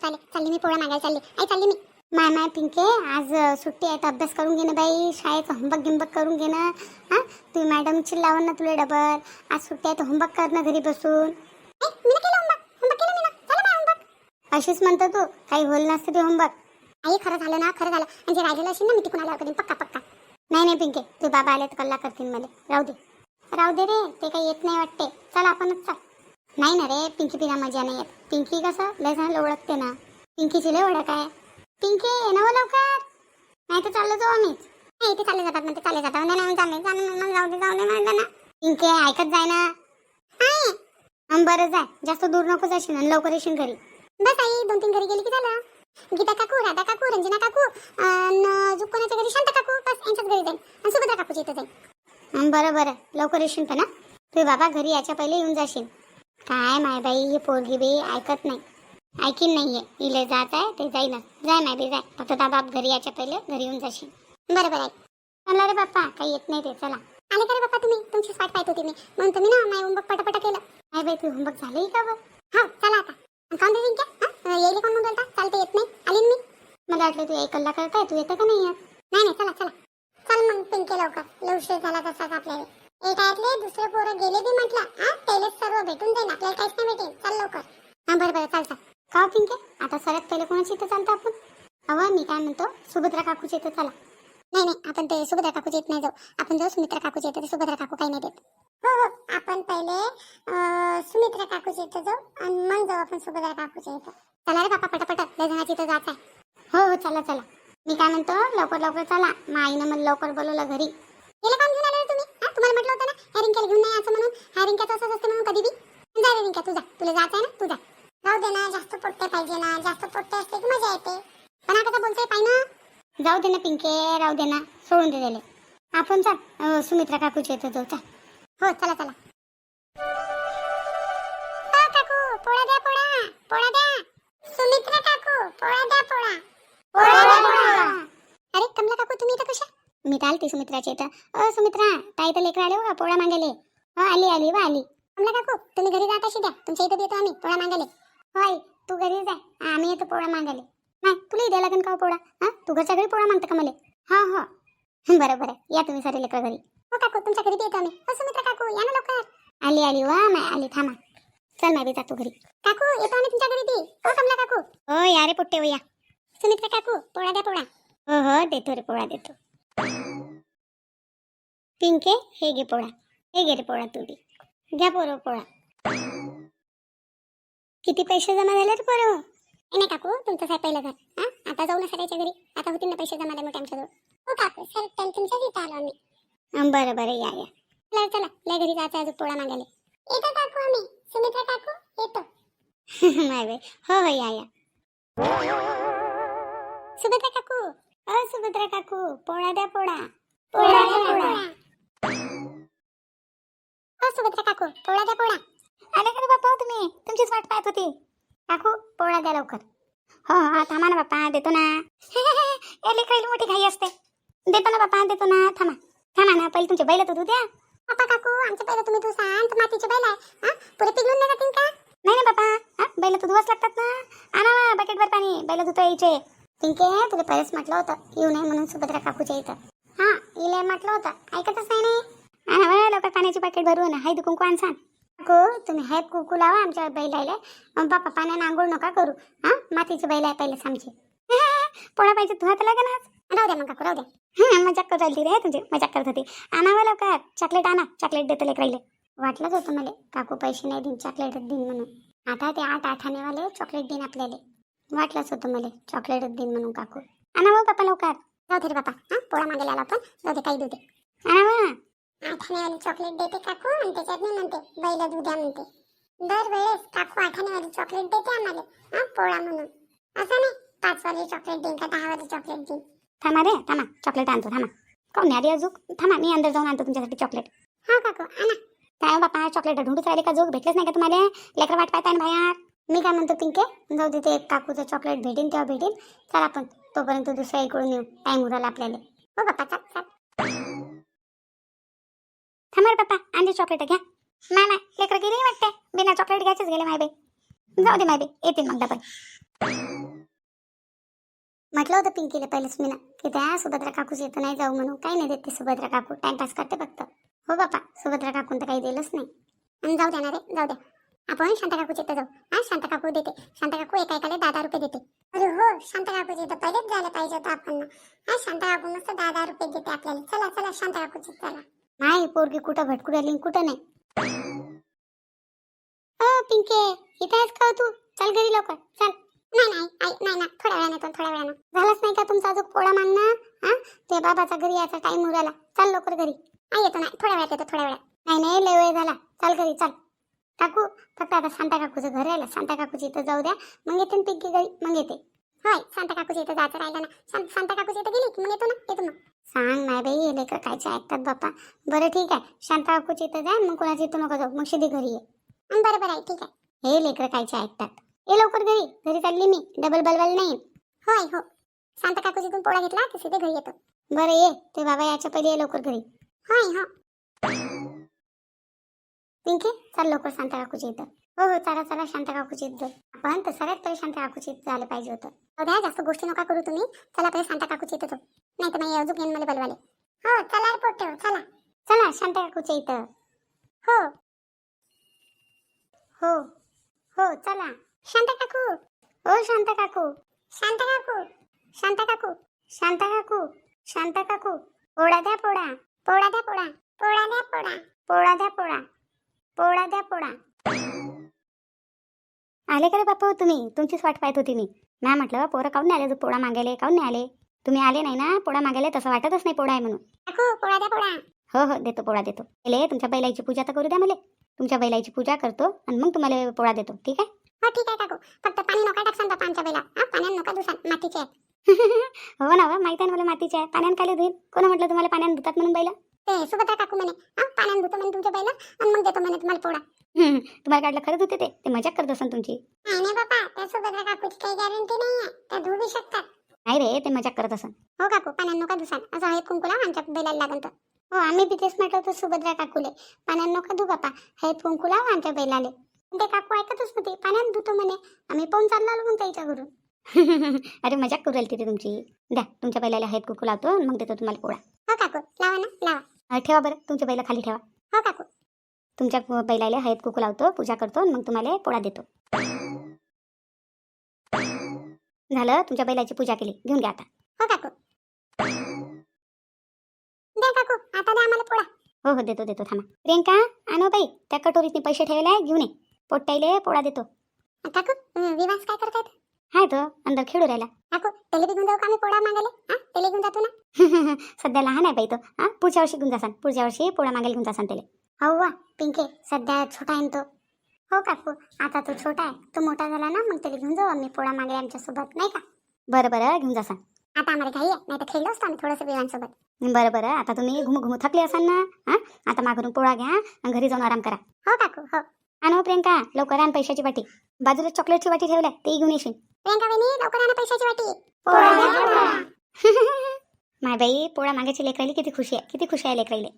बस आले चालली मी पोळा मागायला चालली. आई चालली मी. माय माय पिंके आज सुट्टी आहे तर अभ्यास करून घे ना बाई. शाळेचं होमवर्क गिंबक करून घे ना. हां? तुम्ही मॅडम चिल्लावं ना तुला डबल आज सुट्टी आहे तर होमवर्क कर ना घरी बसून. अशीच म्हणतो तू. काही होईल नसतं ते होमवर्क आई खरं झालं ना खरं झालं. आणि जे राहिलेलं असेल ना मी तिकडून आल्यावर कधी पक्का पक्का. नाही नाही पिंके. तू बाबा आले तर कल्ला करतील मला. राहू दे. राहू दे रे. ते काही येत नाही वाटते. चल आपणच चल. नाही ना रे पिंकी तिला मजा नाही येत पिंकी कसं? लय झालं ओळखते ना. पिंकीची लय ओळख आहे. पिंकी ये ना हो लवकर. नाही तर चाललो जाऊ आम्हीच नाही ते चालले जातात म्हणते चालले जातात. नाही नाही चालले चालले मग जाऊ दे जाऊ दे म्हणलं ना. पिंकी ऐकत जाय ना. आहे बरं जाय. जास्त दूर नको जाशील आणि लवकर येशील घरी. बस आई दोन तीन घरी गेली की झालं. गीता काकू राधा काकू रंजना काकू अजून कोणाच्या घरी? शांत काकू. बस यांच्याच घरी जाईल आणि सुभद्रा काकूच्या इथं जाईल बरं बरं. लवकर येशील पण ना तू बाबा घरी याच्या पहिले येऊन जाशील. काय माय बाई ही पोरगी बाई ऐकत नाही. ऐकीन नाहीये. इले जात आहे ते जाईना. जाय माय बाई जाय फक्त बाप घरी याच्या पहिले घरी येऊन जाशील. बरोबर आहे म्हणलं रे बाप्पा काही येत नाही ते चला. आले का रे बाप्पा तुम्ही? तुमची वाट पाहत होती मी. म्हणून तुम्ही ना माय होमवर्क पटापट केलं. नाही बाई तू होमवर्क झालंही का बघ हा हो, चला आता. आणि काऊन देईन क्या? येईल कोण बोलता? चालतं येत नाही. आली मी. मला वाटलं तू एक कल्ला करताय तू येतं का नाही नाही नाही चला चला. चल मग पिंके लवकर. लय झाला तसाच आपल्याला. एक ऐकले दुसरे पोरं गेले बी म्हटलं हा तेलेच सर्व भेटून जाईल आपल्याला काहीच नाही भेटेल. चल लवकर. हा बरं बरं चालतं. का पिंके आता सगळ्यात पहिले कोणाची इथं चालतं आपण. अहो मी काय म्हणतो सुभद्रा काकूच्या इथं चला. नाही नाही आपण ते सुभद्रा काकूच्या येत नाही जाऊ. आपण जाऊ सुमित्रा काकूच्या येतं सुभद्रा काकू काही नाही देत. हो हो आपण पहिले अं, सुमित्रा काकूच्या इथं जाऊ आणि मग जाऊ आपण सुभद्रा काकूच्या इथं. चला रे बापा पटापट लय जणांच्या इथं जात आहे. हो हो चला चला. मी काय म्हणतो लवकर लवकर चला. मग आईनं मला लवकर बोलवलं घरी. गेलं काम म्हटलं होतं ना ह्या रिंक्याला घेऊन नाही असं म्हणून. ह्या रिंक्याचं असंच असते म्हणून कधी बी. जा रे रिंक्या तुझा तुला जायचं आहे ना तुझा जाऊ दे ना जास्त पोट्टे पाहिजे ना जास्त पोट्टे असते की मजा येते. पण आता कसं बोलतोय पाय ना. जाऊ दे ना पिंके राहू दे ना सोडून दे दिले आपण चल. सुमित्रा काकूच्या इथं जाऊ चल. हो चला चला. हो, काकू पोळा द्या पोळा पोळा द्या. सुमित्रा काकू पोळा द्या पोळा पोळा द्या पोळा अरे कमला काकू तुम्ही इथं कशा? मी तर आलती सुमित्राच्या इथं. अ सुमित्रा ताई तर लेकर आले हो पोळा मागायले हो आली आली वा आली. कमला काकू तुम्ही घरी जात अशी द्या. तुमच्या इथं येतो आम्ही पोळा मागायले होय तू घरी जाय आम्ही येतो पोळा मागायले नाही तुला द्या लागेल का हो पोळा हा तू घरच्या घरी पोळा मागता का मला? हा हा. बरं बरं या तुम्ही सारे लेकर घरी. हो काकू तुमच्या घरी येतो आम्ही. हो सुमित्रा काकू या ना लवकर. आली आली वा माय आली थांबा. चल मी बी जातो घरी. काकू येतो आम्ही तुमच्या घरी बी हो कमला काकू. हो या रे पुट्टे हो या. सुमित्रा काकू पोळा द्या पोळा हो हो देतो रे पोळा देतो. पिंके हे घे पोळा हे घे रे पोळा तू बी. घ्या पोरं पोळा किती पैसे जमा झाले रे पोरं? नाही काकू तुमचं साहेब पहिलं घर. हा? आता जाऊ ना सगळ्याच्या घरी. आता होतील ना पैसे जमा झाले मोठे आमच्याजवळ हो काकू सर तुमच्याच इथं आलो आम्ही. बरं बरं या या. चला चला. लय घरी जायचं अजून पोळा मागायला. येतो काकू आम्ही. सुमित्रा काकू येतो. नाही बाई. हो हो या या. सुमित्रा काकू अ सुभद्रा काकू पोळा द्या पोळा. पोळा द्या पोळा. हो सुभद्रा काकू पोळा द्या पोळा. आले का बाप्पा तुम्ही? तुमचीच वाट पाहत होती. काकू पोळा द्या लवकर. हो हा थांबा ना बाप्पा देतो ना. याले काही मोठी घाई असते. देतो ना बाप्पा देतो ना. थांबा. थांबा ना पहिले तुमचे बैल तर द्या बाप्पा काकू आमचे बैल तुम्ही तू सांग मातीचे बैल आहे. हा पुरे पिघलून नाही जातील का? नाही ना बाप्पा. हा बैल तर धुवाच लागतात ना. आणा बकेटभर पाणी. बैल धुता यायचे पिंके तुला पहिलेच म्हटलं होतं येऊ नये म्हणून सुभद्रा काकूच्या इथं. हा इले म्हटलं होतं. ऐकतच नाही नाही आणा लवकर पाण्याची बकेट भरून हळदी कुंकू आण सांग? काकू तुम्ही हाय कुंकू लावा आमच्या बैलायला बापा बाप्पा पाण्यानं आंघोळ नका करू. हा मातीचे बैल आहे पहिलेच आमची. पोळा पाहिजे धुवायला लागेल आज राहू द्या मग काकू राहू द्या मजाक करत राहिली रे तुझी. मजाक करत होती. आणावं लवकर. चॉकलेट आणा. चॉकलेट देतो लेक राहिले वाटलंच होतं मला. काकू पैसे नाही देईन चॉकलेट देईन म्हणून. आता ते आठ आठानेवाले चॉकलेट देईन आपल्याला. वाटलंच होतं मला. चॉकलेट देईन म्हणून काकू. आणावं हो बाप्पा लवकर. जाऊ दे रे बापा. हा? पोळा मागायला आला आपण. जाऊ दे काही देऊ दे. आणावं हो. चॉकलेट देते काकू आणि त्याच्यात नाही म्हणते बैल दुध्या म्हणते. दरवेळेस काकू आठानेवाली चॉकलेट देते आम्हाला. हा? पोळा म्हणून. असं नाही पाच वाली चॉकलेट देईन का दहा वाली चॉकलेट देईन? थांबा रे थांबा. चॉकलेट आणतो थांबा. कोण नाही अजूक थांबा मी अंदर जाऊन आणतो तुमच्यासाठी चॉकलेट हा हो काकू आणा. काय बापा चॉकलेट ढूंढूच राहिले का जोग भेटलेच नाही का तुम्हाला? लेकर वाट पाहताय ना बाहेर. मी काय म्हणतो पिंके जाऊ तिथे एक काकूचं चॉकलेट भेटेन तेव्हा भेटेन. चल आपण तोपर्यंत दुसऱ्या इकडून येऊ. टाईम उराला आपल्याला. हो बाप्पा चल चल. थांबा बाप्पा आणते चॉकलेट घ्या. नाही नाही लेकर गेली वाटते? बिना चॉकलेट घ्यायचेच गेले माय जाऊ दे माय बाई येतील मग डबल. म्हटलं होतं पिंकीला पहिलेच मी ना की त्या सुभद्रा काकूच येतं नाही जाऊ म्हणून काही नाही देत ते सुभद्रा काकू. टाइमपास करते फक्त. हो बापा सुभद्रा काकून तर काही दिलंच नाही. आणि जाऊ द्या ना रे जाऊ द्या. आपण शांता काकूच्या इथं जाऊ. हा शांता काकू देते. शांता काकू एका एकाला दहा दहा रुपये देते. अरे हो शांता काकूच्या इथं पहिलेच झालं पाहिजे होतं आपण हा शांता काकू मस्त दहा दहा रुपये देते आपल्याला. चला चला शांता काकूची चला. नाही पोरगी कुठं भटकू राहिली कुठं नाही. अ पिंके इथे आहेस का हो तू? चल घरी लवकर. चल. नाही नाही आई नाही ना थोड्या वेळाने तो थोड्या वेळाने. झालंच नाही का तुमचा अजून पोळा मागणं? हा? ते बाबाचा घरी यायचा टाइम उराला. चल लवकर घरी. आई येतो नाही थोड्या वेळात येतो थोड्या वेळात. नाही नाही लय वेळ झाला. चल घरी चल. काकू फक्त आता शांता काकूचं घर राहिलं. शांता काकूची इथं जाऊ द्या. मग येते ना पिंकी घरी. मग येते. होय शांता काकूची इथं जायचं राहिलं ना. शांत शांता काकूची इथं गेली की मग येतो ना? येतो मग. सांग नाही बाई हे लेकर कायचे ऐकतात बाप्पा. बरं ठीक आहे. शांता काकूची इथं जा मग कोणाची इथं नको जाऊ. मग शिदी घरी ये. बरं बरं आहे. ठीक आहे. हे लेकर कायचे ऐकतात. ये लवकर घरी. घरी चालली मी. डबल बलबल नाही. होय हो. शांता काकूची इथून पोळा घेतला की सिधे घरी येतो. बरं ये. ते बाबा याच्या पहिले ये लवकर घरी. होय हो. पिंकी चल लवकर शांता काकूच्या इथं. हो हो चला चला शांता काकूच्या इथं. आपण तर सगळ्यात पहिले शांता काकूच्या इथं झालं पाहिजे होतं. हो द्या जास्त गोष्टी नका करू तुम्ही. चला पहिले शांता काकूच्या इथं नाही तर नाही अजून येईन मला बलवाले. हो चला रिपोर्ट ठेव चला. चला शांता काकूच्या इथं. हो. हो हो चला. शांता काकू. हो शांता काकू. शांता काकू. शांता काकू. शांता काकू. शांता काकू. पोळा द्या पोळा. पोळा द्या पोळा. पोळा द्या पोळा. पोळा द्या पोळा. पोळा द्या पोळा. आले का रे बापा तुम्ही? तुमचीच वाट पाहत होती मी. मॅ म्हटलं पोरं काऊन नाही आले? पोळा मागायला काऊन नाही आले? तुम्ही आले नाही ना? पोळा मागायला तसं वाटतच नाही पोळा आहे म्हणून. पोळा द्या पोळा. हो हो देतो पोळा देतो. पहिले तुमच्या बैलाची पूजा तर करू द्या मला. तुमच्या बैलाची पूजा करतो आणि मग तुम्हाला पोळा देतो. ठीक आहे? हो ठीक आहे काकू. फक्त पाणी नका टाकसान बापा आमच्या बैला हा नका दुसान मातीचे हो ना हो माहिती आहे ना मला मातीचे आहे. पाण्यात काय धुईल कोण म्हटलं तुम्हाला पाण्यात धुतात म्हणून बैला? ते सुभद्रा काकू म्हणे. हा पाण्यात धुतो म्हणे तुमच्या बैला आणि मग देतो म्हणे तुम्हाला पोळा. तुम्हाला काढलं खरंच होते ते? ते मजाक करत असन तुमची. नाही नाही बाबा त्या सुभद्रा काकूची काही गॅरंटी नाही आहे त्या बी शकतात. नाही रे ते मजाक करत असन. हो काकू पाण्यात नका दुसान असं हळद कुंकुला आमच्या बैलाला लागन तर. हो आम्ही बी तेच म्हटलं होतं सुभद्रा काकूले. पाण्यात नका धू बापा. हळद कुंकू लाव आमच्या बैलाले. पण ते काकू ऐकतच नव्हते. पाण्यात धुतो म्हणे. आम्ही पाहून चाललो आलो मग त्याच्या घरून. अरे मजाक करू राहिली तिथे तुमची. द्या तुमच्या बैलाला हळद कुकू लावतो आणि मग देतो तुम्हाला पोळा. हो काकू लावा ना लावा. ठेवा बरं. तुमच्या बैला खाली ठेवा. हो काकू. तुमच्या बैलाला हळद कुकू लावतो पूजा करतो मग तुम्हाला पोळा देतो. झालं? तुमच्या बैलाची पूजा केली. घेऊन घ्या आता. हो काकू. द्या काकू आता द्या आम्हाला पोळा. हो हो देतो देतो थांबा. प्रियंका आणो बाई. त्या कटोरीतनी पैसे ठेवले आहे घेऊन ये. पोट्टाईले पोळा देतो. काकू विवास काय करतायत हाय तो अंदर खेळू राहिला. काकू त्याला बी घेऊन जाऊ का आम्ही पोळा मागायला? हा त्याला घेऊन जातो ना? सध्या लहान आहे बाई तो हा? पुढच्या वर्षी घेऊन जासान पुढच्या वर्षी पोळा मागायला घेऊन जासान त्याला. हो वा पिंके सध्या छोटा आहे ना तो. हो काकू आता तो छोटा आहे. तो मोठा झाला ना मग त्याला घेऊन जाऊ आम्ही पोळा मागायला आमच्यासोबत नाही का? बरं बरं घेऊन जासान. आता आम्हाला घाई आहे नाही तर खेळलो असतो आम्ही थोडंसं विवांसोबत बरं बरं आता तुम्ही घुमू घुमू थकले असाल ना हा? आता माघारून पोळा घ्या आणि घरी जाऊन आराम करा. हो काकू हो. आणो प्रियंका लवकर आण पैशाची वाटी. बाजूला चॉकलेटची वाटी ठेवल्या ते घेऊन येशील. प्रियंका बहिणी लवकर आणा पैशाची वाटी. माय बाई पोळा मागायची लेकरायली किती खुशी आहे किती खुशी आहे लेकरायले.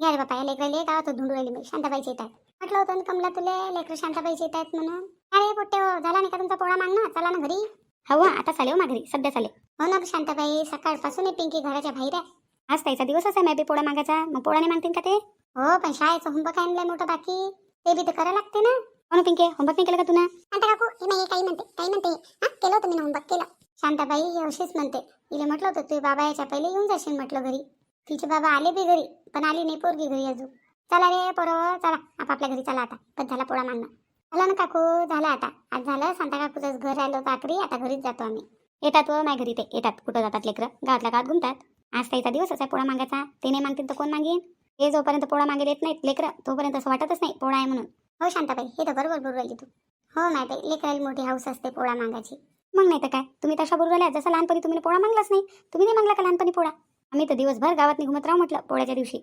या रे बापा या लेकरायले गावात धुंडू राहिली मी शांताबाईचे येत आहेत. म्हटलं होतं ना कमला तुले लेकर शांताबाईचे येत आहेत म्हणून. अरे पोट्टे हो झाला नाही का तुमचा पोळा मागणं? चला ना घरी. हो आता चालेल हो घरी सध्या चालेल हो ना शांताबाई सकाळपासून पिंकी घराच्या बाहेर आहे. आज त्याचा दिवस असा मॅबी पोळा मागायचा मग पोळा नाही मागतील का ते? हो पण शाळेचं होमवर्क आणलंय मोठं बाकी. ते बी तर करायला लागते ना. हो ना पिंके होमवर्क नाही केलं का तुला? शांता काकू हे नाही काही म्हणते काही म्हणते. हा केलं होतं मी होमवर्क केलं. शांताबाई हे अशीच म्हणते. तिने म्हटलं होतं तू बाबा याच्या पहिले येऊन जाशील म्हटलं घरी. तिचे बाबा आले बी घरी पण आली नाही पोरगी घरी अजून. चला रे पोरं चला आपापल्या घरी चला आता पण झाला पोळा मागणं झालं ना काकू झालं आता. आज झालं सांता काकूचंच घर राहिलं काकरी आता घरीच जातो आम्ही. येतात हो, व माझ्या घरी ते येतात. कुठं जातात लेकरं? गावातल्या गावात घुमतात. आज त्याचा दिवसच आहे पोळा मागायचा. ते नाही मागतील तर कोण मागेन? हे जोपर्यंत पोळा मागे येत नाहीत लेकरं तोपर्यंत असं वाटतच नाही पोळा आहे म्हणून. हो शांताबाई हे तर बरोबर बोलू राहिली तू. हो माहिती बाई लेकराला मोठी हाऊस असते पोळा मागायची. मग नाही तर काय? तुम्ही तशा बोलू राहिल्या जसं लहानपणी तुम्ही पोळा मागलाच नाही तुम्ही नाही मागला का लहानपणी पोळा? आम्ही तर दिवसभर गावात घुमत राहू म्हटलं पोळ्याच्या दिवशी.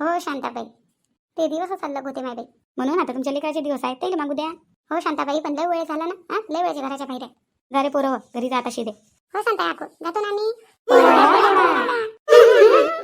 हो शांताबाई. ते दिवसच चाललं होते माय बाई म्हणून आता तुमच्या लेकराचे दिवस आहेत ते मागू द्या. हो शांताबाई पण लय वेळ झाला ना हा? लय वेळ घराच्या बाहेर. आहे जा रे पोरं घरी जात अशी दे हो शांता जातो ना मी